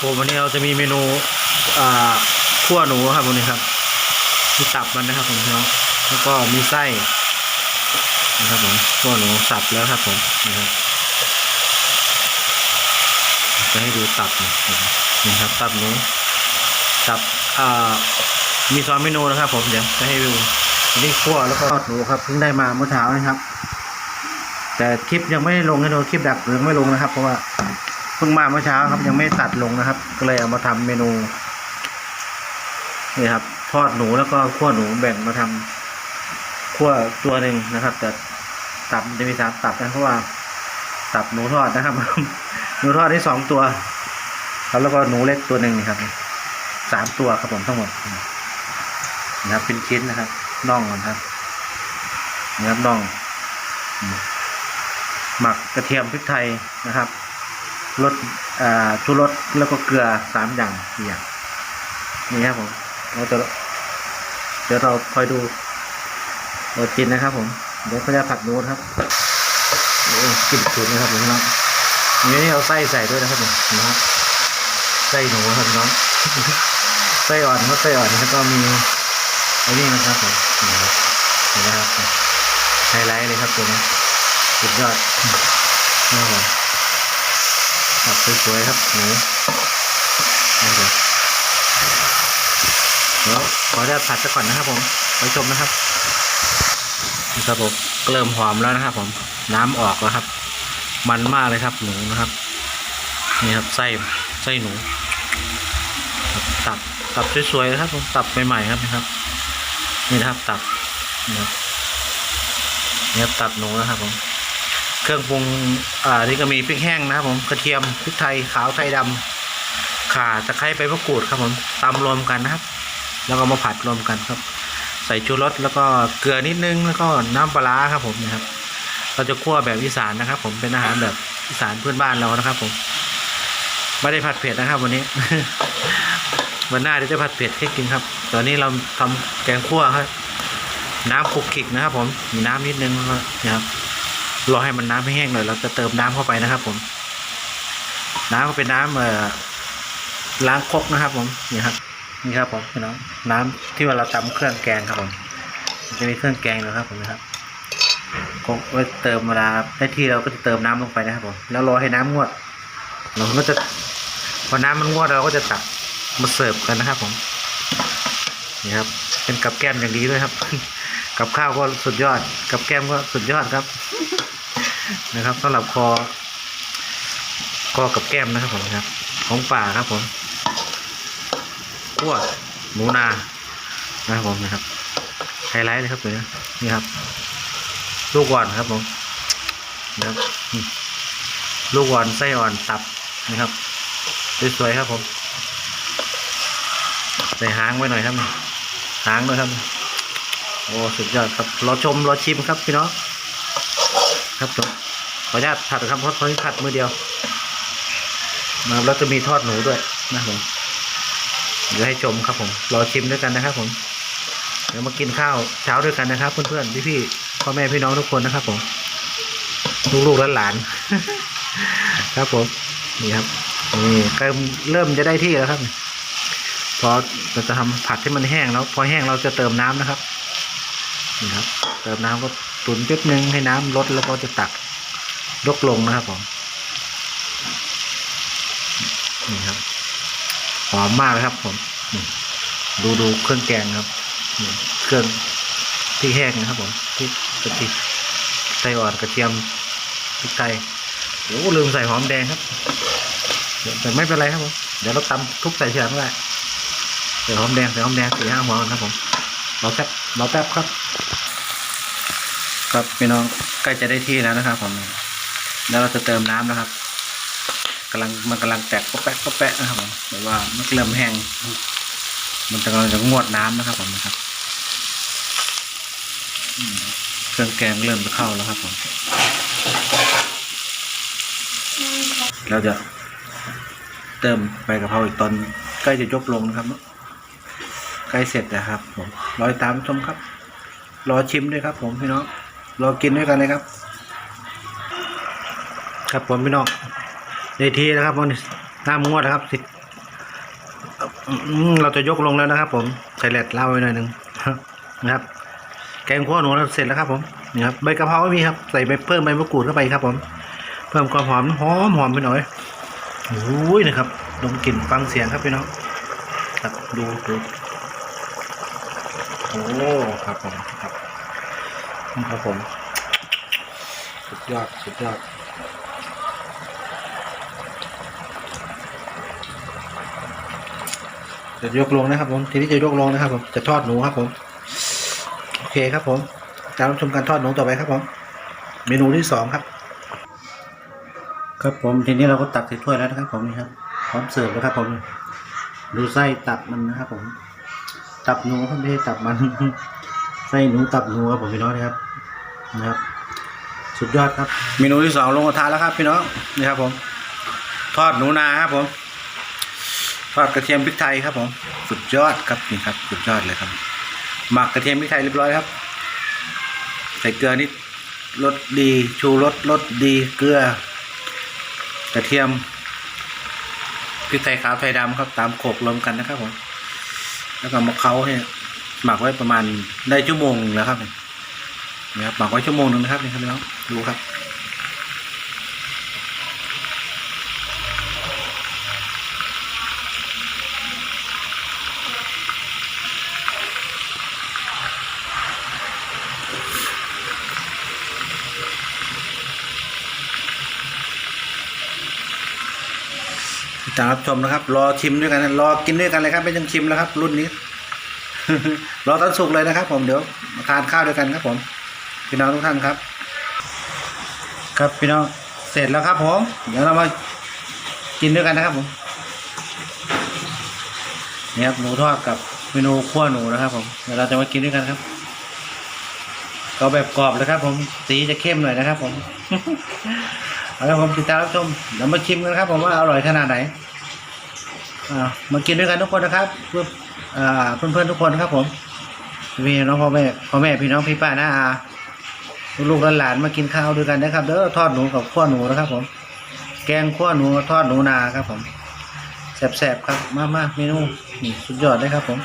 ผมวันนี้เราจะมีเมนูขั่วหนูครับวันนี้ครับมีตับมันนะครับผมพี่น้องแล้วก็มีไส้นะครับผมขั่วหนูสับแล้วครับผมนะครับจะให้ดูตับน่อยนี่ครับตับหนูตับอ่ามีสองเมนูนะครับ ผมเดี๋ยวจะให้ดูอันนี้ขั่วแล้วก็ทอดหนูครับเพิ่งได้มาเมื่อเช้านะครับ แต่คลิปยังไม่ได้ลงให้ดูคลิปดักยังไม่ลงนะครับ เพราะว่า พิ่งมาเมื่อเช้าครับ ยังไม่ตัดลงนะครับ ก็เลยเอามาทำเมนูนี่ครับทอดหนูแล้วก็คั่วหนูแบ่งมาทำคั่วตัวหนึ่งนะครับ แต่ตับมันจะมีสามตับนะเพราะว่า ตับหนูทอดนะครับ หนูทอดได้สองตัวครับแล้วก็หนูเล็กตัวหนึ่งครับสามตัวครับผมทั้งหมดนะครับเป็นชิ้นนะครับน่องก่อนครับนี่ครับน่อง หมักกระเทียมพริกไทยนะครับ รสชูรสแล้วก็เกลือสามอย่างสี่อย่างนี่ครับผมเราจะเดี๋ยวเราคอยดูเรากินนะครับ ผมเดี๋ยวเขาจะผัดนูนครับโอ้กลิ่นฉุนนะครับพี่น้องนี่เอาไส้ใส่ด้วยนะครับผมนะครับไส้หนูครับพี่น้องไส้อ่อนก็ไส้อ่อนแล้วก็มีไอ้นี่นะครับผมนี่ครับเห็นไหมครับไฮไลท์เลยครับตัวนี้สุดยอดนี่ครับผม สวยๆครับหนูนี่ครับเดี๋ยวขออนุญาตผัดซะก่อนนะครับ ผมไปชมนะครับนี่ครับผมเริ่มหอมแล้วนะครับ ผมน้ำออกแล้วครับ มันมากเลยครับหนูนะครับนี่ครับไส้ไส้หนูตับตับสวยๆนะครับ ผมตับใหม่ๆครับนะครับ นี่นะครับตับนี่ครับนี่ครับตับหนูนะครับผม เครื่องปรุงอ่านี่ก็มีพริกแห้งนะครับผมกระเทียมพริกไทยขาวไทยดำข่าตะไคร้ใบมะกรูดครับผมตำรวมกันนะครับ แล้วก็มาผัดรวมกันครับ ใส่ชูรสแล้วก็เกลือนิดนึงแล้วก็น้ำปลาครับผมนะครับ เราจะคั่วแบบอีสานนะครับ ผมเป็นอาหารแบบอีสานเพื้นบ้านเรานะครับ ผมไม่ได้ผัดเผ็ดนะครับ วันนี้วันหน้าเดี๋ยวจะผัดเผ็ดให้กินครับ ตอนนี้เราทำแกงคั่วครับ น้ำคลุกคลิกนะครับ ผมมีน้ำนิดนึงนะครับ รอให้มันน้ำให้แห้งหน่อยเราจะเติมน้ำเข้าไปนะครับผมน้ำก็เป็นน้ำเอ่อล้างครกนะครับ ผมนี่ครับนี่ครับผมพี่น้องน้ำที่ว่าเราตำเครื่องแกงครับผมจะมีเครื่องแกงนะครับผมนะครับกไว้เติมเวลาได้ที่เราก็จะเติมน้ำลงไปนะครับผมแล้วรอให้น้ำงวด เราก็จะพอน้ำมันงวดเราก็จะตักมาเสิร์ฟกันนะครับ ผมนี่ครับ เป็นกับแก้มอย่างดีด้วยครับ กับข้าวก็สุดยอด กับแก้มก็สุดยอดครับ นะครับสำหรับคอคอกับแก้มนะครับผมครับ ของป่าครับผมขั้วหมูนานะครับผมนะครับไฮไลท์เลยครับตัวนี้นี่ครับ ลูกอ่อนครับผมนะครับลูกอ่อนไส้อ่อนตับนะครับสวยๆครับผมใส่หางไว้หน่อยครับ หางด้วยครับ โอ้สุดยอดครับรอชมรอชิมครับพี่น้อง ครับผมขออนุญาตผัดครับเพราะตอนนี้ผัดมือเดียวนะครับแล้วจะมีทอดหนูด้วยนะครับผมเดี๋ยวให้ชมครับผมรอชิมด้วยกันนะครับ ผม เดี๋ยวมากินข้าวเช้าด้วยกันนะครับเพื่อนๆพี่ๆพ่อแม่พี่น้องทุกคนนะครับ ผมลูกๆและหลานครับผมนี่ครับนี่ก็เริ่มจะได้ที่แล้วครับพอเราจะทำผัดให้มันแห้งแล้วพอแห้งเราจะเติมน้ำนะครับนี่ครับ เติมน้ำก็ ตุนจุดหนึ่งให้น้ำลดแล้วก็จะตักยกลงนะครับผมนี่ครับหอมมากครับผมดูดูเครื่องแกงครับนี่เครื่องที่แห้งนะครับผมที่กระเทียมไส้อ่อนกระเทียมพริกไทยโอ้ลืมใส่หอมแดงครับแต่ไม่เป็นไรครับผมเดี๋ยวเราตำทุบใส่เฉยก็ได้ใส่หอมแดงใส่หอมแดงสี่ห้าหัวก่อนครับผมเรอแป๊บรอแป๊บครับ ครับพี่น้องใกล้จะได้ที่แล้วนะครับผมแล้วเราจะเติมน้ำนะครับกำลังมันกำลังแตกก็แปะก็แปะนะครับผมแต่ว่ามันเริ่มแห้งมันกำลังจะงวดน้ำนะครับผมนะครับเครื่องแกงเริ่มจะเข้าแล้วครับผมเราจะเติมใบกะเพราอีกตอนใกล้จะยกลงนะครับใกล้เสร็จแล้วครับผมรอยตามชมครับ รอชิมด้วยครับผมพี่น้อง รอกินด้วยกันเลยครับ ครับผมพี่น้องในทีนะครับวันนี้น้ำงวดนะครับสิเราจะยกลงแล้วนะครับ ผมใส่แหลดเล่าไว้หน่อยหนึ่งนะครับ แกงขั่วหนูเราเสร็จแล้วครับ ผมนี่ครับใบกะเพราไม่มีครับใส่ใบเพิ่มใบมะกรูดเข้าไปครับ ผม เพิ่มความหอมหอมหอมไปหน่อยโอ้ยนะครับดมกลิ่นฟังเสียงครับพี่น้องครับดูดูโอ้ครับผมครับ ครับผมสุดยอดสุดยอดจะยกลงนะครับผมทีนี้จะยกลงนะครับผมจะทอดหนูครับผมโอเคครับผมตามรับชมการทอดหนูต่อไปครับผมเมนูที่สองครับ ครับผมทีนี้เราก็ตักใส่ถ้วยแล้วนะครับ ผมนี่ครับพร้อมเสิร์ฟแล้วครับ ผม ดูไส้ตับมันนะครับ ผม ตับหนูครับไม่ใช่ตับมัน ไส้หนูตับหนูครับผมพี่น้องนะครับนะครับ สุดยอดครับ เมนูที่สองลงกระทะแล้วครับ พี่น้องนี่ครับ ผม ทอดหนูนาครับ ผมทอดกระเทียมพริกไทยครับ ผม สุดยอดครับนี่ครับ สุดยอดเลยครับ หมักกระเทียมพริกไทยเรียบร้อยครับ ใส่เกลือนิดรสดี ชูรสรสดีเกลือ กระเทียมพริกไทยขาวไทยดำครับ ตามโขลกรวมกันนะครับผม แล้วก็มาเคล้าให้ หมักไว้ประมาณได้ชั่วโมงหนึ่งแล้วครับนี่ครับหมักไว้ชั่วโมงหนึ่งนะครับนี่ครับน้องดูครับติดตามรับชมนะครับ รอชิมด้วยกัน รอกินด้วยกันเลยครับไม่ต้องชิมแล้วครับ รุ่นนี้ รอตอนสุกเลยนะครับ ผมเดี๋ยวมาทานข้าวด้วยกันครับ ผมพี่น้องทุกท่านครับ ครับพี่น้องเสร็จแล้วครับ ผม เดี๋ยวเรามากินด้วยกันนะครับ ผมนี่ครับหมูทอดกับเมนูขั้วหนูนะครับ ผมเดี๋ยวเราจะมากินด้วยกันครับก็แบบกรอบเลยครับ ผมสีจะเข้มหน่อยนะครับ ผมเอาละผมติดตามรับชมเดี๋ยวมาชิมกันครับ ผมว่าอร่อยขนาดไหน มากินด้วยกันทุกคนนะครับ เพื่ออเพื่อนๆทุกคนครับผมพี่น้องพ่อแม่พ่อแม่พี่น้องพี่ป้าน้าอาลูกหลานมากินข้าวด้วยกันนะครับเด้อทอดหนูกับข้วหนูนะครับ ผม แกงข้วหนูทอดหนูนาครับ ผมแซ่บๆครับมากๆเมนูนี่สุดยอดเลยครับผม